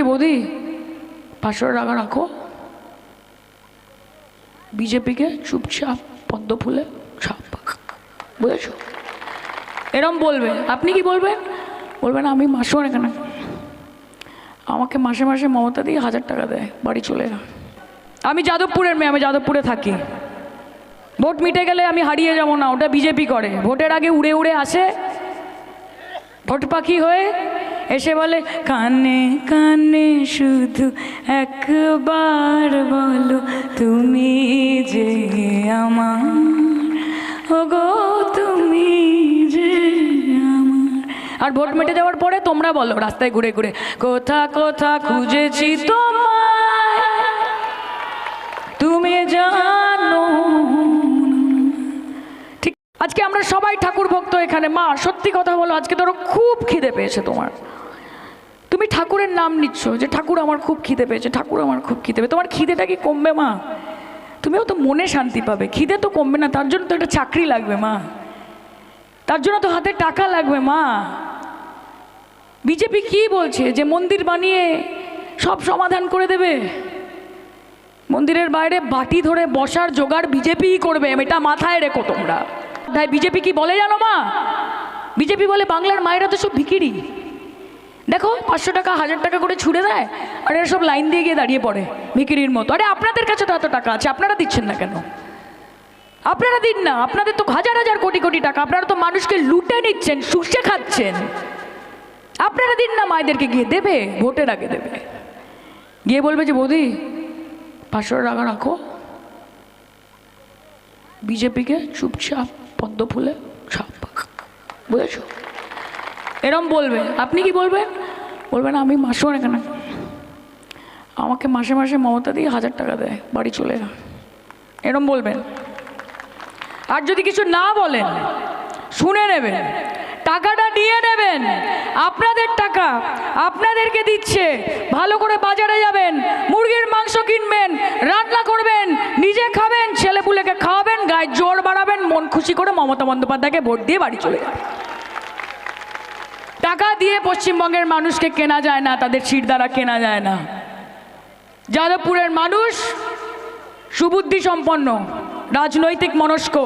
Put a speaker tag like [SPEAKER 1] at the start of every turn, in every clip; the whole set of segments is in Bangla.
[SPEAKER 1] যে বৌদি। পাঁচশো টাকা রাখো। বিজেপিকে চুপচাপ পদ্ম ফুলে ছাপ। বুঝেছ? এরম বলবে। আপনি কি বলবেন? বলবেন, আমি মাসও এখানে। আমাকে মাসে মাসে মমতা দিয়ে হাজার টাকা দেয়, বাড়ি চলে যা আমি যাদবপুরের মেয়ে, আমি যাদবপুরে থাকি। ভোট মিটে গেলে আমি হারিয়ে যাব না, ওটা বিজেপি করে। ভোটের আগে উড়ে উড়ে আসে ভোট পাখি হয়ে এসে বলে, কানে কানে শুধু একবার বলো তুমি যে আমার। ওগো, তুমি যে আমার। আর ভোট মেটে যাওয়ার পরে তোমরা বলো, রাস্তায় ঘুরে ঘুরে, কোথা কোথা খুঁজেছি তোমায়? তুমি জানো আজকে আমরা সবাই ঠাকুর ভক্ত এখানে। মা, সত্যি কথা বলো, আজকে ধরো খুব খিদে পেয়েছে তোমার। তুমি ঠাকুরের নাম নিচ্ছ যে ঠাকুর আমার খুব খিদে পেয়েছে, ঠাকুর আমার খুব খিদে পেয়ে তোমার খিদেটা কি কমবে মা? তুমিও তো মনে শান্তি পাবে, খিদে তো কমবে না, তার জন্য তো একটা চাকরি লাগবে মা। তার জন্য তো হাতে টাকা লাগবে মা। বিজেপি কি বলছে যে মন্দির বানিয়ে সব সমাধান করে দেবে? মন্দিরের বাইরে বাটি ধরে বসার জোগাড় বিজেপিই করবে, এটা মাথায় রেখো তোমরা। তাই বিজেপি কি বলে জানো মা? বিজেপি বলে বাংলার মায়েরা তো সব ভিকিরি। দেখো, পাঁচশো টাকা, হাজার টাকা করে ছুড়ে দেয়, আর এরা সব লাইন দিয়ে গিয়ে দাঁড়িয়ে পড়ে ভিকিরির মতো। আরে, আপনাদের কাছে তো এত টাকা আছে, আপনারা দিচ্ছেন না কেন? আপনারা দিন না, আপনাদের তো হাজার হাজার কোটি কোটি টাকা, আপনারা তো মানুষকে লুটে নিচ্ছেন, শুষে খাচ্ছেন। আপনারা দিন না মায়েদেরকে গিয়ে দেবে, ভোটের আগে দেবে। গিয়ে বলবে যে, বৌদি, পাঁচশো টাকা রাখো। বিজেপিকে চুপচাপ, পদ্ম ফুলে, ছাপ। বুঝেছ? এরম বলবে। আপনি কি বলবেন? বলবেন, আমি মাসও এখানে। আমাকে মাসে মাসে মমতা দিয়ে হাজার টাকা দেয়, বাড়ি চলে যা এরম বলবেন। আর যদি কিছু না বলেন, শুনে নেবেন, টাকাটা নিয়ে নেবেন, আপনাদের টাকা আপনাদেরকে দিচ্ছে, ভালো করে বাজারে যাবেন, মুরগির মাংস কিনবেন, রান্না করবেন, নিজে খাবেন, ছেলেপুলেকে খাওয়াবেন, গায়ে জোর বাড়াবেন, মন খুশি করে মমতা বন্দ্যোপাধ্যায়কে ভোট দিয়ে বাড়ি চলে যাবেন টাকা দিয়ে পশ্চিমবঙ্গের মানুষকে কেনা যায় না, তাদের সিট দ্বারা কেনা যায় না। যাদবপুরের মানুষ সুবুদ্ধি সম্পন্ন রাজনৈতিক মনস্ক।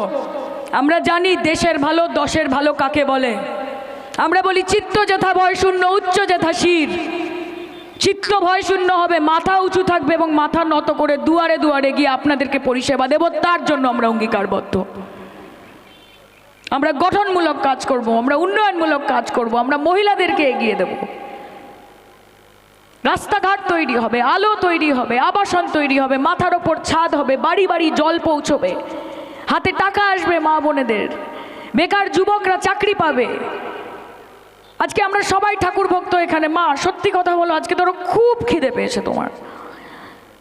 [SPEAKER 1] আমরা জানি দেশের ভালো, দশের ভালো কাকে বলে। আমরা বলি চিত্ত যথা ভয় শূন্য, উচ্চ যথা শির। চিত্ত ভয় শূন্য হবে, মাথা উঁচু থাকবে এবং মাথা নত করে দুয়ারে দুয়ারে গিয়ে আপনাদেরকে পরিষেবা দেব, তার জন্য আমরা অঙ্গীকারবদ্ধ। আমরা গঠনমূলক কাজ করব, আমরা উন্নয়নমূলক কাজ করব, আমরা মহিলাদেরকে এগিয়ে দেব। রাস্তাঘাট তৈরি হবে, আলো তৈরি হবে, আবাসন তৈরি হবে, মাথার ওপর ছাদ হবে, বাড়ি বাড়ি জল পৌঁছবে, হাতে টাকা আসবে মা বোনেদের, বেকার যুবকরা চাকরি পাবে। আজকে আমরা সবাই ঠাকুর ভক্ত এখানে, মা, সত্যি কথা বলো, আজকে ধরো খুব খিদে পেয়েছে তোমার।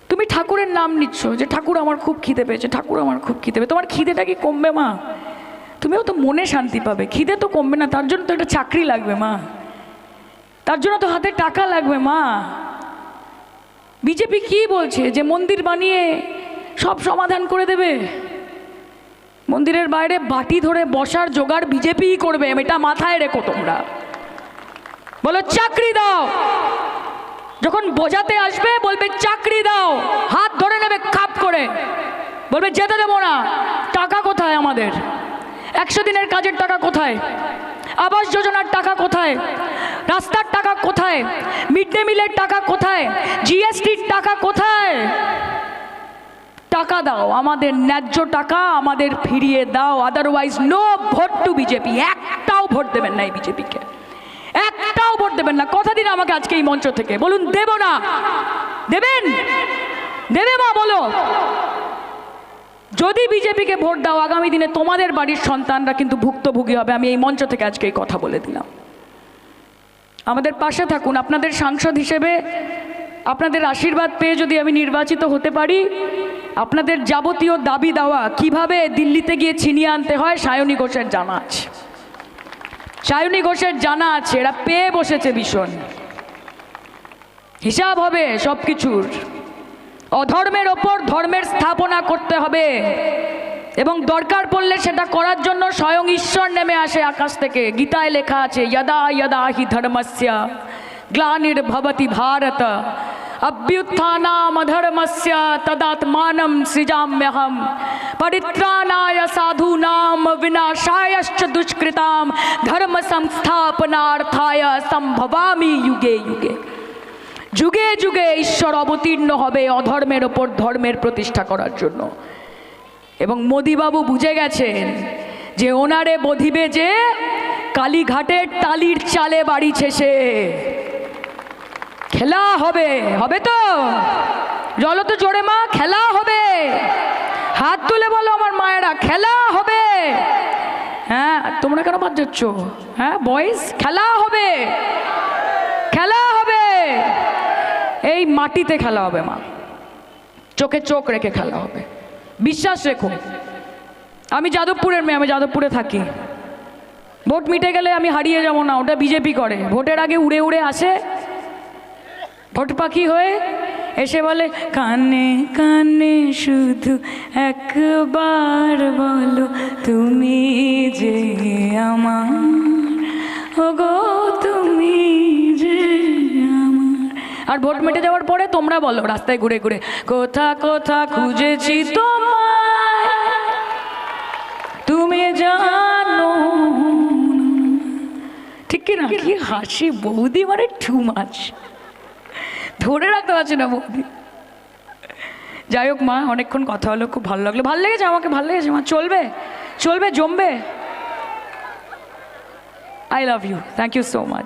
[SPEAKER 1] তুমি ঠাকুরের নাম নিচ্ছ যে, ঠাকুর, আমার খুব খিদে পেয়েছে, ঠাকুর, আমার খুব খিদে পেয়ে তোমার খিদেটা কি কমবে, মা? তুমিও তো মনে শান্তি পাবে। খিদে তো কমবে না, তার জন্য তো একটা চাকরি লাগবে মা। তার জন্য তো হাতে টাকা লাগবে মা। বিজেপি কি বলছে যে মন্দির বানিয়ে সব সমাধান করে দেবে? মন্দিরের বাইরে বাটি ধরে বসার জোগাড় বিজেপিই করবে, এটা মাথায় রেখো তোমরা। বলো, চাকরি দাও। যখন বোঝাতে আসবে, বলবে, চাকরি দাও। হাত ধরে নেবে, খাপ করে। বলবে, যেতে দেবো না। টাকা কোথায় আমাদের? একশো দিনের কাজের টাকা কোথায়? আবাস যোজনার টাকা কোথায়? রাস্তার টাকা কোথায়? মিড ডে মিলের টাকা কোথায়? জিএসটির টাকা কোথায়? টাকা দাও, আমাদের ন্যায্য টাকা আমাদের ফিরিয়ে দাও otherwise no vote to BJP একটাও ভোট দেবেন না এই বিজেপিকে একটাও ভোট দেবেন না। কথা দিন আমাকে আজকে এই মঞ্চ থেকে। বলুন, দেব না। দেবেন? দেবে মা, বলো। যদি বিজেপিকে ভোট দাও আগামী দিনে তোমাদের বাড়ির সন্তানরা কিন্তু ভুক্তভোগী হবে। আমি এই মঞ্চ থেকে আজকে এই কথা বলে দিলাম। আমাদের পাশে থাকুন। আপনাদের সাংসদ হিসেবে আপনাদের আশীর্বাদ পেয়ে যদি আমি নির্বাচিত হতে পারি, আপনাদের যাবতীয় দাবি দেওয়া কীভাবে দিল্লিতে গিয়ে ছিনিয়ে আনতে হয়, সায়নী ঘোষের জানা আছে। সায়নী ঘোষের জানা আছে। এরা পেয়ে বসেছে ভীষণ। হিসাব হবে সব কিছুর অধর্মের ওপর ধর্মের স্থাপনা করতে হবে। এবং দরকার পড়লে সেটা করার জন্য স্বয়ং ঈশ্বর নেমে আসে আকাশ থেকে। গীতায় লেখা আছে যদা যদা হি ধর্মস্য গ্লানির্ভবতি ভারত, অভ্যুত্থানামধর্মস্য পরিত্রাণায় দুষ্কৃতাম ধর্ম সংস্থাপনার্থায় সম্ভবামি যুগে যুগে। যুগে যুগে ঈশ্বর অবতীর্ণ হবে অধর্মের ওপর ধর্মের প্রতিষ্ঠা করার জন্য। এবং মোদিবাবু বুঝে গেছেন যে ওনারে বধিবে যে কালীঘাটের টালির চালে বাড়ি ছেসে। খেলা হবে হবে তো? জল তো জোরে মা, খেলা হবে। হাত তুলে বলো আমার মায়েরা, খেলা হবে। হ্যাঁ তোমরা কেন বাদ যাচ্ছ? হ্যাঁ বয়েস খেলা হবে। খেলা হবে। এই মাটিতে খেলা হবে, মা। চোখে চোখ রেখে খেলা হবে। বিশ্বাস রেখো। আমি যাদবপুরের মেয়ে, আমি যাদবপুরে থাকি। ভোট মিটে গেলে আমি হারিয়ে যাব না, ওটা বিজেপি করে। ভোটের আগে উড়ে উড়ে আসে। ভোট পাখি হয়ে এসে বলে, কানে কানে শুধু একবার বলো, তুমি যে আমার ওগো তুমি আর ভোট মেটে যাওয়ার পরে তোমরা বলো, রাস্তায় ঘুরে ঘুরে, কোথা কোথা খুঁজেছি তুমি জানো। ঠিক কি না? কি হাসি, বৌদি মানে টু মাছ ধরে রাখতে পারছি না বৌদি। যাই হোক মা, অনেকক্ষণ কথা হলো, খুব ভালো লাগল। ভালো লেগেছে আমাকে? ভালো লেগেছে মা? চলবে? চলবে, জমবে? I love you thank you so much